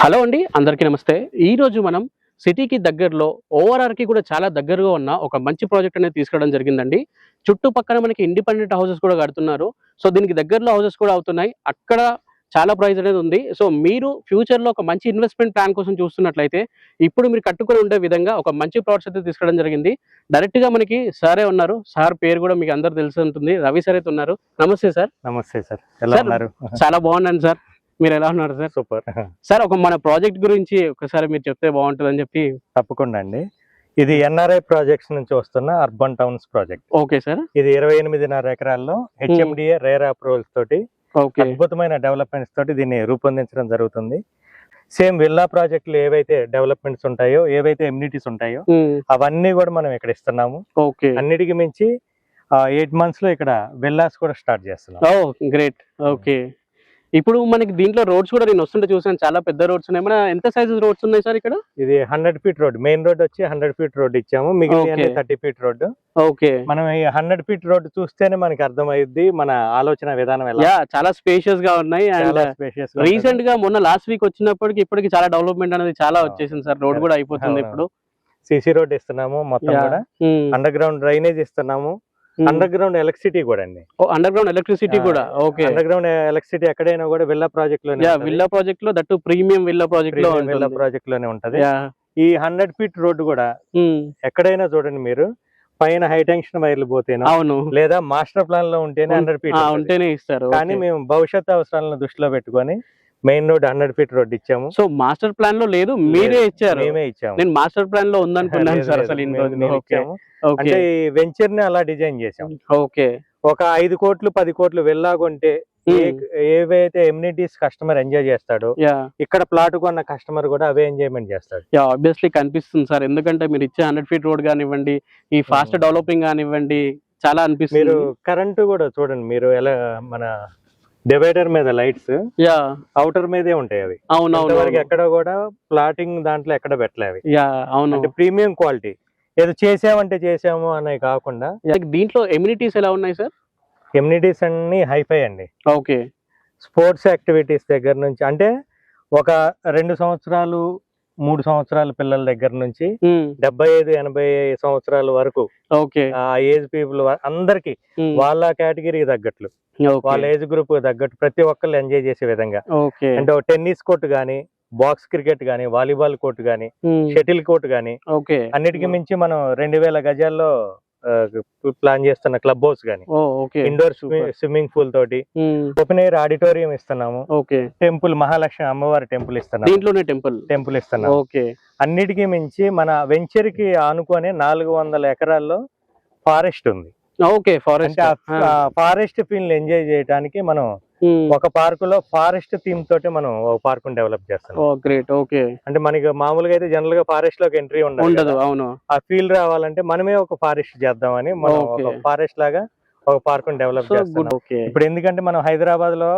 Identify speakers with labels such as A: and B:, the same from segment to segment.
A: Hello అండి అందరికీ నమస్తే. ఈ రోజు మనం సిటీకి దగ్గరలో ఓఆర్ఆర్కి కూడా చాలా దగ్గరగా ఉన్న ఒక మంచి ప్రాజెక్ట్ అనేది తీసుకురావడం జరిగిందండి. చుట్టుపక్కల మనకి ఇండిపెండెంట్ హౌసెస్ కూడా కడుతున్నారు. సో దీనికి దగ్గరలో హౌసెస్ కూడా అవుతున్నాయి. అక్కడ చాలా ప్రైస్ అనేది ఉంది. సో మీరు ఫ్యూచర్లో ఒక మంచి ఇన్వెస్ట్మెంట్ ప్లాన్ కోసం చూస్తున్నట్లయితే ఇప్పుడు మీరు కట్టుకొని ఉండే విధంగా ఒక మంచి ప్లాట్స్ అయితే తీసుకురావడం జరిగింది. డైరెక్ట్గా మనకి సారే ఉన్నారు. సార్ పేరు కూడా మీకు అందరు తెలిసి ఉంటుంది. రవి సార్ అయితే ఉన్నారు. నమస్తే సార్.
B: నమస్తే సార్. ఎలా
A: సార్,
B: ఉన్నారు?
A: చాలా బాగున్నాను సార్. మీరు ఎలా ఉన్నారు సార్?
B: సూపర్.
A: సార్ ఒక మన ప్రాజెక్ట్ గురించి ఒకసారి మీరు చెప్తే బాగుంటుందని చెప్పి
B: తప్పకుండా అండి. ఇది ఎన్ఆర్ఐ ప్రాజెక్ట్స్ నుంచి వస్తున్న Urban Towns project.
A: Okay sir.
B: ఇది ఇరవై ఎనిమిదిన్నర ఎకరాల్లో హెచ్ఎండిఏ రేర్ అప్రూవల్స్ తోటి అద్భుతమైన డెవలప్మెంట్స్ తోటి దీన్ని రూపొందించడం జరుగుతుంది. సేమ్ విల్లా ప్రాజెక్టులు ఏవైతే డెవలప్మెంట్స్ ఉంటాయో ఏవైతే ఎమ్యూనిటీస్ ఉంటాయో అవన్నీ కూడా మనం ఇక్కడ ఇస్తున్నాము. అన్నిటికి మించి ఎయిట్ మంత్స్లో ఇక్కడ విల్లాస్ కూడా స్టార్ట్ చేస్తున్నాం.
A: గ్రేట్. ఓకే. ఇప్పుడు మనకి దీంట్లో రోడ్స్ కూడా నేను వస్తుంటే చూసాను చాలా పెద్ద రోడ్స్ ఉన్నాయి మన ఎంత సైజెస్ రోడ్స్ ఉన్నాయి సార్ ఇక్కడ
B: ఇది hundred feet road main road వచ్చి హండ్రెడ్ ఫీట్ రోడ్ ఇచ్చాము మిగిలిన. థర్టీ ఫీట్ రోడ్
A: ఓకే
B: మనం ఈ హండ్రెడ్ ఫీట్ రోడ్ చూస్తేనే మనకి అర్థమైద్ది మన ఆలోచన విధానం ఎలా
A: చాలా స్పేషియస్గా ఉన్నాయి అండ్
B: చాలా spacious గా
A: రీసెంట్గా మొన్న లాస్ట్ వీక్ వచ్చినప్పటికి ఇప్పటికి చాలా డెవలప్మెంట్ అనేది చాలా. వచ్చేసింది సార్ రోడ్ కూడా అయిపోతుంది. ఇప్పుడు.
B: సిసి రోడ్ ఇస్తున్నాము మొత్తం. కూడా. అండర్ గ్రౌండ్ డ్రైనేజ్ ఇస్తున్నాము. అండర్ గ్రౌండ్ ఎలక్ట్రిసిటీ కూడా అండి.
A: అండర్ గ్రౌండ్ ఎలక్ట్రిసిటీ కూడా. ఓకే.
B: అండర్ గ్రౌండ్ ఎలక్ట్రిసిటీ ఎక్కడైనా కూడా విల్లా ప్రాజెక్ట్ ఉంటది.
A: విల్లా ప్రాజెక్ట్లో దట్టు ప్రీమియం విల్లా
B: ప్రాజెక్ట్లో విల్లా. ప్రాజెక్ట్లోనే ఉంటది. ఈ హండ్రెడ్ ఫీట్ రోడ్ కూడా. ఎక్కడైనా చూడండి మీరు పైన హై టెన్షన్ వైర్లు పోతేనో
A: అవును.
B: లేదా మాస్టర్ ప్లాన్లో ఉంటేనే హండ్రెడ్ ఫీట్
A: ఉంటేనే ఇస్తారు.
B: కానీ మేము భవిష్యత్ అవసరాలను దృష్టిలో పెట్టుకొని main road hundred feet road ఇచ్చాము.
A: సో మాస్టర్ ప్లాన్లో లేదు మీరే ఇచ్చారు.
B: మేమే ఇచ్చాము.
A: నేను మాస్టర్ ప్లాన్లో ఉందనుకున్నాను సార్ అసలు
B: అంటే ఈ వెంచర్ని అలా డిజైన్ చేసాం
A: ఓకే.
B: ఒక ఐదు కోట్లు పది కోట్లు వెళ్ళాకుంటే ఏవైతే ఎమ్యూనిటీస్ కస్టమర్ ఎంజాయ్ చేస్తాడో ఇక్కడ ప్లాట్ కొన్న కస్టమర్ కూడా అవే ఎంజాయ్మెంట్ చేస్తాడు.
A: ఆబ్వియస్లీ కనిపిస్తుంది సార్. ఎందుకంటే మీరు ఇచ్చే హండ్రెడ్ ఫీట్ రోడ్ కానివ్వండి ఈ ఫాస్ట్. డెవలపింగ్ కానివ్వండి చాలా అనిపిస్తుంది.
B: మీరు కరెంటు కూడా చూడండి మీరు ఎలా మన డివైడర్ మీద లైట్స్
A: యా.
B: అవుటర్ మీదే ఉంటాయి అవి.
A: అవునవును.
B: ఎక్కడ కూడా ప్లాటింగ్ దాంట్లో ఎక్కడ పెట్టలే అవి
A: యా అవును.
B: అంటే ప్రీమియం క్వాలిటీ. ఏదో చేసామంటే చేసాము అనే కాకుండా
A: దీంట్లో ఎమ్యూనిటీస్ ఎలా ఉన్నాయి సార్
B: ఎమ్యూనిటీస్ అన్ని హైఫై అండి.
A: ఓకే.
B: స్పోర్ట్స్ యాక్టివిటీస్ దగ్గర నుంచి అంటే ఒక రెండు సంవత్సరాలు మూడు సంవత్సరాల పిల్లల దగ్గర నుంచి డెబ్బై ఐదు ఎనభై సంవత్సరాల వరకు ఆ ఏజ్ పీపుల్ అందరికి వాళ్ళ కేటగిరీకి తగ్గట్లు. వాళ్ళ ఏజ్ గ్రూప్ తగ్గట్టు ప్రతి ఒక్కళ్ళు ఎంజాయ్ చేసే విధంగా. అంటే టెన్నిస్ కోర్ట్ గానీ బాక్స్ క్రికెట్ గానీ వాలీబాల్ కోర్ట్ గానీ షటిల్ కోర్ట్ గానీ అన్నిటికీ మించి మనం రెండు వేల గజాల్లో ప్లాన్ చేస్తున్న club house
A: okay.
B: Indoor. Swimming pool తోటి. ఓపెన్ ఎయిర్ ఆడిటోరియం ఇస్తున్నాము.
A: ఓకే.
B: టెంపుల్ మహాలక్ష్మి అమ్మవారి టెంపుల్ ఇస్తున్నాము.
A: దీంట్లోనే టెంపుల్?
B: టెంపుల్ ఇస్తున్నాము.
A: ఓకే.
B: అన్నిటికీ మించి మన వెంచర్కి ఆనుకొని నాలుగు వందల ఎకరాల్లో ఫారెస్ట్ ఉంది.
A: Okay forest.
B: Forest feel enjoy చేయడానికి మనం ఒక పార్క్లో ఫారెస్ట్ థీమ్ తోటి మనం ఒక పార్క్ డెవలప్ చేస్తాం
A: ఓ గ్రేట్ ఓకే
B: అంటే మనకి మామూలుగా అయితే జనరల్గా ఫారెస్ట్లోకి ఎంట్రీ ఉండదు.
A: అవును.
B: ఆ ఫీల్ రావాలంటే మనమే ఒక ఫారెస్ట్ చేద్దామని మనం ఒక. ఫారెస్ట్ లాగా ఒక పార్క్ డెవలప్ చేస్తాం
A: ఓకే
B: ఇప్పుడు ఎందుకంటే మనం హైదరాబాద్లో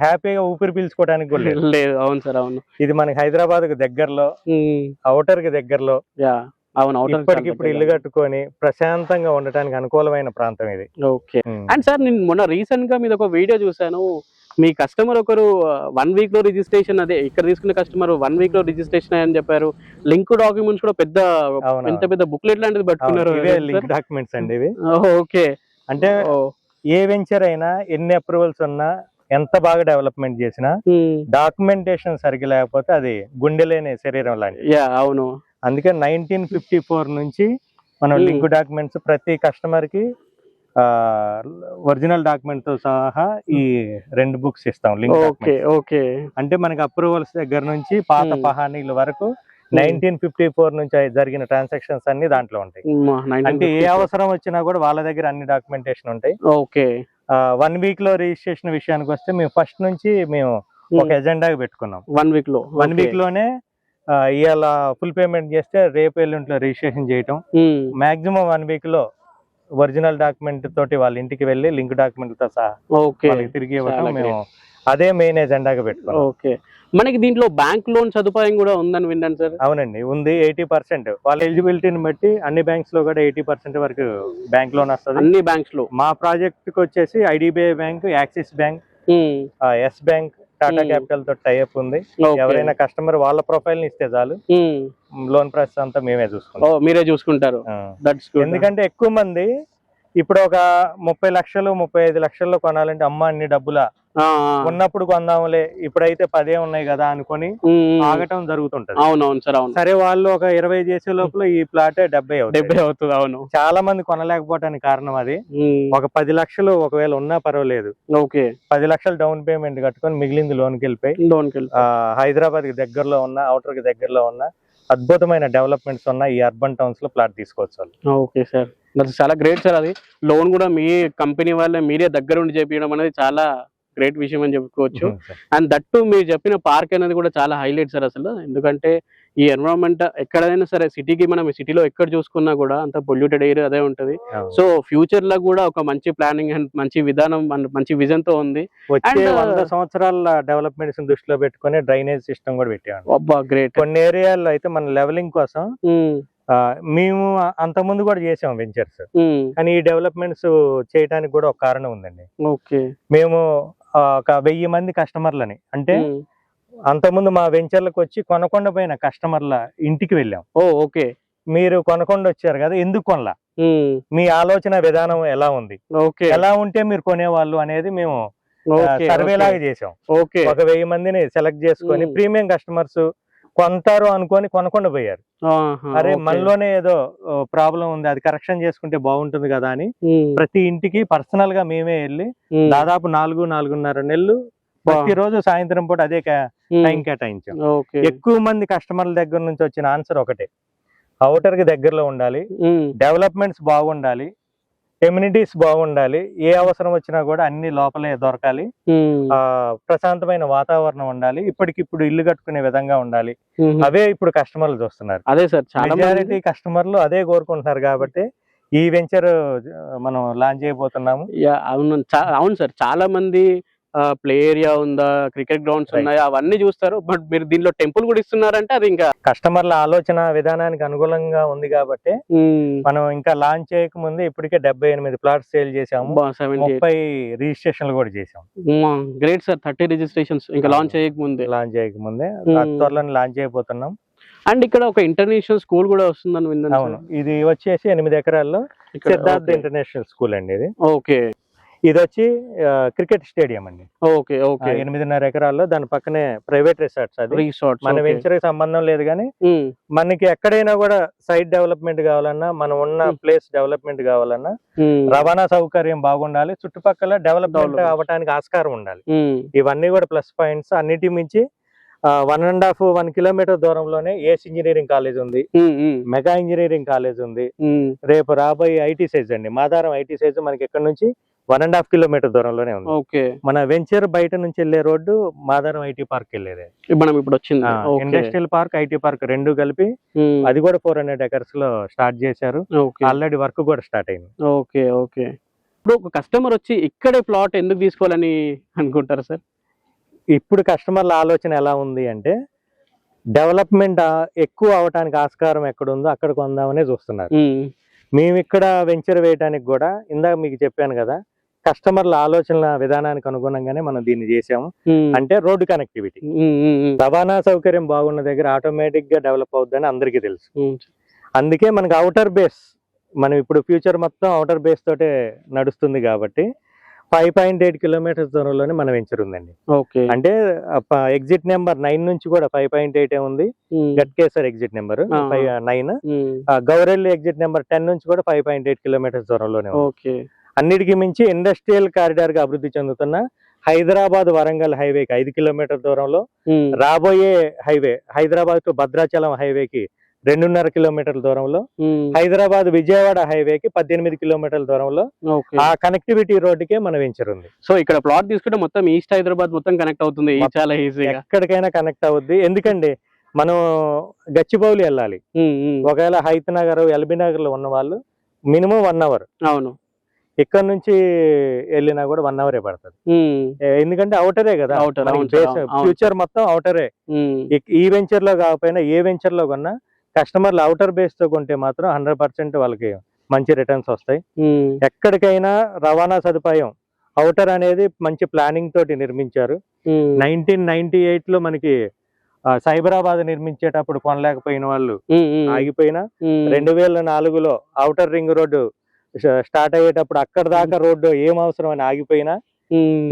B: హ్యాపీగా ఊపిరి పీల్చుకోవడానికి కూడా లేదు.
A: అవును సార్ అవును.
B: ఇది మనకి హైదరాబాద్కి దగ్గరలో అవుటర్కి దగ్గరలో
A: అవును
B: ఇప్పటికిప్పుడు ఇల్లు కట్టుకొని ప్రశాంతంగా ఉండటానికి అనుకూలమైన ప్రాంతం ఇది.
A: ఓకే. అండ్ సార్ నేను మొన్న రీసెంట్గా మీద ఒక వీడియో చూసాను మీ కస్టమర్ ఒకరు వన్ వీక్లో రిజిస్ట్రేషన్ అదే ఇక్కడ తీసుకున్న కస్టమర్ వన్ వీక్లో రిజిస్ట్రేషన్ అని చెప్పారు. లింక్ డాక్యుమెంట్స్ కూడా పెద్ద. ఎంత పెద్ద బుక్లెట్ లాంటిది పట్టుకున్నారు
B: లింక్ డాక్యుమెంట్స్ అండి ఇవి.
A: ఓకే.
B: అంటే ఏ వెంచర్ అయినా ఎన్ని అప్రూవల్స్ ఉన్నా ఎంత బాగా డెవలప్మెంట్ చేసినా డాక్యుమెంటేషన్ సరిగ్గా లేకపోతే అది గుండె లేని శరీరం లాంటిది.
A: యా అవును.
B: అందుకే నైన్టీన్ ఫిఫ్టీ ఫోర్ నుంచి మనం
A: Hmm.
B: లింక్ డాక్యుమెంట్స్ ప్రతి కస్టమర్కి ఒరిజినల్ డాక్యుమెంట్తో సహా ఈ రెండు బుక్స్ ఇస్తాం లింక్
A: ఓకే ఓకే.
B: అంటే మనకి అప్రూవల్స్ దగ్గర నుంచి పాత
A: Hmm.
B: పహానీల వరకు నైన్టీన్ ఫిఫ్టీ ఫోర్ నుంచి జరిగిన ట్రాన్సాక్షన్స్ అన్ని దాంట్లో ఉంటాయి. అంటే ఏ అవసరం వచ్చినా కూడా వాళ్ళ దగ్గర అన్ని డాక్యుమెంటేషన్ ఉంటాయి.
A: ఓకే.
B: వన్ వీక్లో రిజిస్ట్రేషన్ విషయానికి వస్తే మేము ఫస్ట్ నుంచి మేము ఒక ఎజెండా పెట్టుకున్నాం.
A: వన్ వీక్లో
B: వన్ వీక్లోనే ఇవాళ ఫుల్ పేమెంట్ చేస్తే రేపు ఎల్లుంట్లో రిజిస్ట్రేషన్ చేయటం. మాక్సిమం వన్ వీక్లో ఒరిజినల్ డాక్యుమెంట్ తోటి వాళ్ళ ఇంటికి వెళ్ళి లింక్ డాక్యుమెంట్తో సహా తిరిగి ఇవ్వటం మేము అదే మెయిన్ ఎజెండాగా పెట్టుకున్నాం.
A: ఓకే. మనకి దీంట్లో బ్యాంక్ లోన్ సదుపాయం కూడా ఉందని విన్నాను సార్.
B: అవునండి ఉంది ఎయిటీ పర్సెంట్ వాళ్ళ ఎలిజిబిలిటీని బట్టి అన్ని బ్యాంక్స్లో కూడా ఎయిటీ పర్సెంట్ వరకు బ్యాంక్ లోన్ వస్తుంది.
A: అన్ని బ్యాంక్స్లో.
B: మా ప్రాజెక్ట్కి వచ్చేసి IDBI bank Axis bank Yes bank Tata
A: Hmm.
B: క్యాపిటల్తో టైఅప్ ఉంది. ఎవరైనా కస్టమర్ వాళ్ళ ప్రొఫైల్ని ఇస్తే చాలు. లోన్ ప్రాసెస్ అంతా మేమే చూసుకుంటాం
A: మీరే చూసుకుంటారు
B: ఎందుకంటే ఎక్కువ మంది ఇప్పుడు ఒక ముప్పై లక్షలు ముప్పై ఐదు లక్షల్లో కొనాలంటే అమ్మ అన్ని డబ్బుల ఉన్నప్పుడు కొందాంలే ఇప్పుడైతే పదే ఉన్నాయి కదా అనుకొని ఆగటం జరుగుతుంటది.
A: అవునవును సార్ అవును.
B: సరే వాళ్ళు ఒక ఇరవై చేసే లోపల ఈ ప్లాట్ డెబ్బై
A: డెబ్బై అవుతుంది అవును.
B: చాలా మంది కొనలేకపోవడానికి కారణం అది. ఒక పది లక్షలు ఒకవేళ ఉన్నా పర్వాలేదు.
A: ఓకే.
B: పది లక్షలు డౌన్ పేమెంట్ కట్టుకొని మిగిలింది లోన్కి వెళ్ళిపోయి
A: లోన్కి వెళ్ళి
B: ఆ, హైదరాబాద్కి దగ్గరలో ఉన్న అవుటర్కి దగ్గరలో ఉన్న అద్భుతమైన డెవలప్మెంట్స్ ఉన్న ఈ అర్బన్ టౌన్స్లో ప్లాట్ తీసుకోవచ్చు.
A: Okay sir. చాలా గ్రేట్ సార్ అది. లోన్ కూడా మీ కంపెనీ వాళ్ళే మీరే దగ్గర ఉండి చేపించడం అనేది చాలా గ్రేట్ విషయం అని చెప్పుకోవచ్చు. అండ్ దట్టు మీరు చెప్పిన పార్క్ అనేది కూడా చాలా హైలైట్ సార్ అసలు. ఎందుకంటే ఈ ఎన్విరాన్మెంట్ ఎక్కడైనా సరే సిటీకి మనం సిటీలో ఎక్కడ చూసుకున్నా కూడా అంత పొల్యూటెడ్ ఎయిర్ అదే ఉంటది. సో ఫ్యూచర్లో కూడా ఒక మంచి ప్లానింగ్ అండ్ మంచి విధానం మంచి విజన్తో ఉంది.
B: వచ్చే వంద సంవత్సరాల డెవలప్మెంట్స్ దృష్టిలో పెట్టుకొని డ్రైనేజ్ సిస్టమ్ కూడా పెట్టాము
A: అబ్బా గ్రేట్.
B: కొన్ని ఏరియాల్లో అయితే మన లెవెలింగ్ కోసం మేము అంతకుముందు కూడా చేసాం వెంచర్స్. కానీ ఈ డెవలప్మెంట్స్ చేయడానికి కూడా ఒక కారణం ఉందండి.
A: ఓకే.
B: మేము ఒక వెయ్యి మంది కస్టమర్లని. అంటే అంతకుముందు మా వెంచర్లకు వచ్చి కొనకొండ పోయిన కస్టమర్ల ఇంటికి వెళ్ళాం.
A: Oh okay.
B: మీరు కొనకొండ వచ్చారు కదా ఎందుకు కొనలా? మీ ఆలోచన విధానం ఎలా ఉంది? ఎలా ఉంటే మీరు కొనేవాళ్ళు అనేది మేము
A: ఓకే
B: సర్వే లాగా చేసాం
A: ఓకే.
B: ఒక వెయ్యి మందిని సెలెక్ట్ చేసుకొని. ప్రీమియం కస్టమర్స్ కొంటారు అనుకొని కొనకుండా పోయారు. అరే మనలోనే ఏదో ప్రాబ్లం ఉంది అది కరెక్షన్ చేసుకుంటే బాగుంటుంది కదా అని ప్రతి ఇంటికి పర్సనల్గా మేమే వెళ్ళి దాదాపు నాలుగు నాలుగున్నర నెలలు ప్రతిరోజు సాయంత్రం పూట అదే టైం కేటాయించాం. ఎక్కువ మంది కస్టమర్ల దగ్గర నుంచి వచ్చిన ఆన్సర్ ఒకటే. అవుటర్కి దగ్గరలో ఉండాలి. డెవలప్మెంట్స్ బాగుండాలి. ఎమ్యూనిటీస్ బాగుండాలి. ఏ అవసరం వచ్చినా కూడా అన్ని లోపలే దొరకాలి. ఆ ప్రశాంతమైన వాతావరణం ఉండాలి. ఇప్పటికిప్పుడు ఇల్లు కట్టుకునే విధంగా ఉండాలి. అవే ఇప్పుడు కస్టమర్లు చూస్తున్నారు.
A: అదే సార్
B: మెజారిటీ కస్టమర్లు అదే కోరుకుంటున్నారు కాబట్టి ఈ వెంచర్ మనం లాంచ్ చేయబోతున్నాము.
A: అవును అవును సార్. చాలా మంది ప్లే ఏరియా ఉందా క్రికెట్ గ్రౌండ్స్. ఉన్నాయా అవన్నీ చూస్తారు. బట్ మీరు దీనిలో టెంపుల్ కూడా ఇస్తున్నారంటే అది ఇంకా
B: కస్టమర్ల ఆలోచన విధానానికి అనుకూలంగా ఉంది కాబట్టి మనం ఇంకా లాంచ్ చేయక ముందే ఇప్పటికే డెబ్బై ఎనిమిది ప్లాట్స్ సేల్ చేసాము ముప్పై రిజిస్ట్రేషన్లు కూడా చేసాం
A: గ్రేట్ సార్ థర్టీ రిజిస్ట్రేషన్స్ ఇంకా. లాంచ్ చేయక ముందే
B: లాంచ్ చేయక ముందే. త్వరలో లాంచ్ చేయబోతున్నాం.
A: అండ్ ఇక్కడ ఒక ఇంటర్నేషనల్ స్కూల్ కూడా వస్తుందని విన్నాను
B: అవును. ఇది వచ్చేసి ఎనిమిది ఎకరాల్లో సిద్ధార్థ ఇంటర్నేషనల్ స్కూల్ అండి ఇది.
A: ఓకే
B: ఇది వచ్చి క్రికెట్ స్టేడియం అండి.
A: Okay okay.
B: ఎనిమిదిన్నర ఎకరాల్లో దాని పక్కనే ప్రైవేట్ రిసార్ట్స్ అది.
A: రిసార్ట్స్
B: మన వెంచర్ సంబంధం లేదు కానీ మనకి ఎక్కడైనా కూడా సైట్ డెవలప్మెంట్ కావాలన్నా మనం ఉన్న. ప్లేస్ డెవలప్మెంట్ కావాలన్నా రవాణా సౌకర్యం బాగుండాలి. చుట్టుపక్కల డెవలప్మెంట్. అవ్వడానికి ఆస్కారం ఉండాలి. ఇవన్నీ కూడా ప్లస్ పాయింట్స్. అన్నిటి మించి one and half one kilometre దూరంలోనే ఏస్ ఇంజనీరింగ్ కాలేజ్ ఉంది. మెగా ఇంజనీరింగ్ కాలేజ్ ఉంది. రేపు రాబోయే ఐటీ సైజ్ అండి. మాదారం ఐటీ సైజ్ మనకి ఇక్కడ నుంచి వన్ అండ్ హాఫ్ కిలోమీటర్ దూరంలోనే ఉంది.
A: ఓకే.
B: మన వెంచర్ బయట నుంచి వెళ్ళే రోడ్డు మాదారం ఐటీ పార్క్ వెళ్ళేది.
A: మనం ఇప్పుడు వచ్చింది.
B: ఇండస్ట్రియల్ పార్క్ ఐటీ పార్క్ రెండు కలిపి అది కూడా ఫోర్ హండ్రెడ్ ఎకర్స్లో స్టార్ట్ చేశారు. ఆల్రెడీ వర్క్ కూడా స్టార్ట్ అయింది.
A: Okay okay. ఇప్పుడు ఒక కస్టమర్ వచ్చి ఇక్కడే ప్లాట్ ఎందుకు తీసుకోవాలని అనుకుంటారు సార్?
B: ఇప్పుడు కస్టమర్ల ఆలోచన ఎలా ఉంది అంటే డెవలప్మెంట్ ఎక్కువ అవటానికి ఆస్కారం ఎక్కడ ఉందో అక్కడ కొందామనే చూస్తున్నారు. మేము ఇక్కడ వెంచర్ వేయడానికి కూడా ఇందాక మీకు చెప్పాను కదా కస్టమర్ల ఆలోచనల విధానానికి అనుగుణంగానే మనం దీన్ని చేసాము. అంటే రోడ్డు కనెక్టివిటీ. రవాణా సౌకర్యం బాగున్న దగ్గర ఆటోమేటిక్గా డెవలప్ అవుద్దని అందరికీ తెలుసు. అందుకే మనకి అవుటర్ బేస్ మనం ఇప్పుడు ఫ్యూచర్ మొత్తం అవుటర్ బేస్ తోటే నడుస్తుంది కాబట్టి ఫైవ్ పాయింట్ ఎయిట్ కిలోమీటర్స్ దూరంలోనే మన వెంచర్ ఉందండి. అంటే ఎగ్జిట్ నెంబర్ నైన్ నుంచి కూడా ఫైవ్ పాయింట్ ఎయిట్ ఉంది. Ghatkesar exit number nine. Gowrelli exit number ten నుంచి కూడా ఫైవ్ పాయింట్ ఎయిట్ కిలోమీటర్స్ దూరంలోనే అన్నిటికీ మించి ఇండస్ట్రియల్ కారిడార్గా అభివృద్ధి చెందుతున్న హైదరాబాద్ వరంగల్ హైవేకి ఐదు కిలోమీటర్ దూరంలో రాబోయే హైవే హైదరాబాద్ టు భద్రాచలం హైవేకి రెండున్నర కిలోమీటర్ల దూరంలో హైదరాబాద్ విజయవాడ హైవేకి పద్దెనిమిది కిలోమీటర్ల దూరంలో ఆ కనెక్టివిటీ రోడ్డుకే మన వెంచర్ ఉంది.
A: సో ఇక్కడ ప్లాట్ తీసుకుంటే మొత్తం ఈస్ట్ హైదరాబాద్ మొత్తం కనెక్ట్ అవుతుంది చాలా ఈజీగా
B: ఎక్కడికైనా కనెక్ట్ అవుద్ది. ఎందుకండి మనం గచ్చిబౌలి వెళ్ళాలి. ఒకవేళ హైత్ నగర్ ఎల్బీ నగర్లో ఉన్న వాళ్ళు మినిమం వన్ అవర్.
A: అవును.
B: ఇక్కడ నుంచి వెళ్ళినా కూడా వన్ అవరే పడుతుంది. ఎందుకంటే అవుటరే కదా. ఫ్యూచర్ మొత్తం అవుటరే ఈ వెంచర్లో కాకపోయినా ఏ వెంచర్లో కొన్నా కస్టమర్లు అవుటర్ బేస్తో కొంటే మాత్రం హండ్రెడ్ పర్సెంట్ వాళ్ళకి మంచి రిటర్న్స్ వస్తాయి. ఎక్కడికైనా రవాణా సదుపాయం అవుటర్ అనేది మంచి ప్లానింగ్ తోటి నిర్మించారు. నైన్టీన్ నైన్టీ ఎయిట్లో మనకి సైబరాబాద్ నిర్మించేటప్పుడు కొనలేకపోయిన వాళ్ళు ఆగిపోయినా రెండు వేల నాలుగులో ఔటర్ రింగ్ రోడ్డు స్టార్ట్ అయ్యేటప్పుడు అక్కడ దాకా రోడ్డు ఏం అవసరం అని ఆగిపోయినా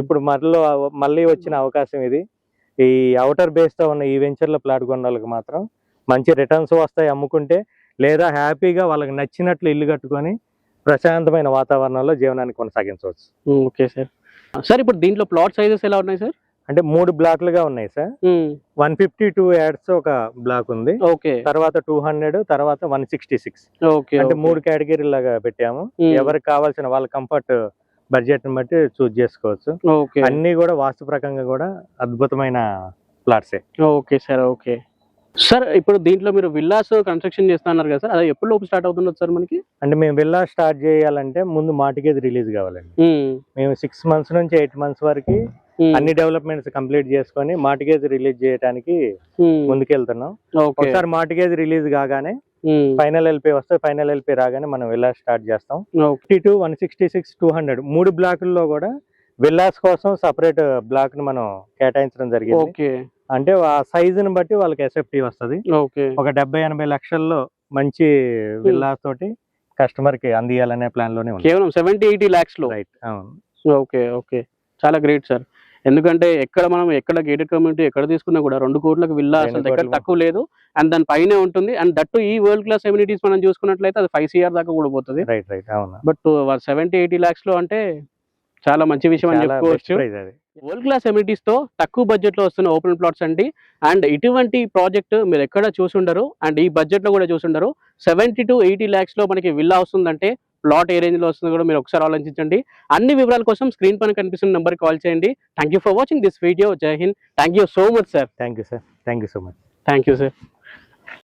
B: ఇప్పుడు మరలో మళ్ళీ వచ్చిన అవకాశం ఇది. ఈ అవుటర్ బేస్తో ఉన్న ఈ వెంచర్ల ప్లాట్ కొన్న వాళ్ళకి మాత్రం మంచి రిటర్న్స్ వస్తాయి అమ్ముకుంటే లేదా హ్యాపీగా వాళ్ళకి నచ్చినట్లు ఇల్లు కట్టుకొని ప్రశాంతమైన వాతావరణంలో జీవనాన్ని కొనసాగించవచ్చు.
A: Okay sir. సార్ ఇప్పుడు దీంట్లో ప్లాట్ సైజెస్ ఎలా ఉన్నాయి సార్?
B: అంటే మూడు బ్లాక్లుగా ఉన్నాయి sir. One fifty two yards ఒక బ్లాక్ ఉంది.
A: ఓకే.
B: తర్వాత టూ హండ్రెడ్ తర్వాత వన్ సిక్స్టీ సిక్స్. అంటే. మూడు కేటగిరీ లాగా పెట్టాము ఎవరికి కావాల్సిన వాళ్ళ కంఫర్ట్ బడ్జెట్ని బట్టి చూస్ చేసుకోవచ్చు.
A: ఓకే.
B: అన్ని కూడా వాస్తు ప్రకంగా కూడా అద్భుతమైన ప్లాట్సే.
A: Okay sir okay. సార్ ఇప్పుడు దీంట్లో మీరు విల్లాస్ కన్స్ట్రక్షన్ చేస్తున్నారు కదా సార్ అది ఎప్పుడు లోపు స్టార్ట్ అవుతుండదు సార్ మనకి?
B: అంటే మేము వెళ్ళా స్టార్ట్ చేయాలంటే ముందు మాటికేది రిలీజ్ కావాలండి. మేము సిక్స్ మంత్స్ నుంచి ఎయిట్ మంత్స్ వరకు అన్ని డెవలప్మెంట్స్ కంప్లీట్ చేసుకొని మాటిగేజ్ రిలీజ్ చేయడానికి
A: ఉమ్,
B: ముందుకెళ్తున్నాం. ఒకసారి మాటిగేజ్ రిలీజ్ కాగానే
A: ఉమ్,
B: ఫైనల్ ఎల్పీ వస్తే ఫైనల్ ఎల్పీ రాగానే మనం విల్లా స్టార్ట్ చేస్తాం. Fifty two one sixty six two hundred మూడు బ్లాకుల్లో కూడా విల్లాస్ కోసం సపరేట్ బ్లాక్ని మనం కేటాయించడం జరిగింది.
A: ఓకే
B: అంటే ఆ సైజుని బట్టి వాళ్ళకి ఎస్ఎఫ్టీ వస్తది. ఒక డెబ్బై ఎనభై లక్షల్లో మంచి విల్లాస్ తోటి కస్టమర్కి అందియాలనే ప్లాన్లోనే ఉంది.
A: కేవలం సెవెంటీ ఎయిటీ ల్యాక్స్లో?
B: రైట్ అవును.
A: ఓకే ఓకే చాలా గ్రేట్ సార్ ఎందుకంటే ఎక్కడ మనం ఎక్కడ గేటెడ్ కమ్యూనిటీ ఎక్కడ తీసుకున్నా కూడా రెండు కోట్లకు విల్లా అసలు దగ్గర
B: కోట్లు.
A: తక్కువ లేదు. అండ్ దాని పైనే ఉంటుంది. అండ్ దట్టు ఈ వరల్డ్ క్లాస్ ఎమ్యూనిటీస్ మనం చూసుకున్నట్లయితే అది ఫైవ్ సిఆర్ దాకా కూడా పోతుంది.
B: రైట్ రైట్ అవును.
A: బట్ సెవెంటీ ఎయిటీ ల్యాక్స్లో అంటే చాలా మంచి విషయం అని చెప్పుకోవచ్చు. వరల్డ్ క్లాస్ ఎమ్యూనిటీస్తో తక్కువ బడ్జెట్లో వస్తున్న ఓపెన్ ప్లాట్స్ అండి. అండ్ ఇటువంటి ప్రాజెక్ట్ మీరు ఎక్కడ చూసుండరు. అండ్ ఈ బడ్జెట్లో కూడా చూసుండరు. సెవెంటీ టు ఎయిటీ ల్యాక్స్లో మనకి విల్లా వస్తుందంటే ప్లాట్ ఏ రేంజ్లో వస్తుందో కూడా మీరు ఒకసారి ఆలోచించండి. అన్ని వివరాల కోసం స్క్రీన్ పైన కనిపిస్తున్న నెంబర్ కాల్ చేయండి. Thank you for watching this video Jai Hind thank you so much sir
B: thank you sir thank you so much
A: thank you sir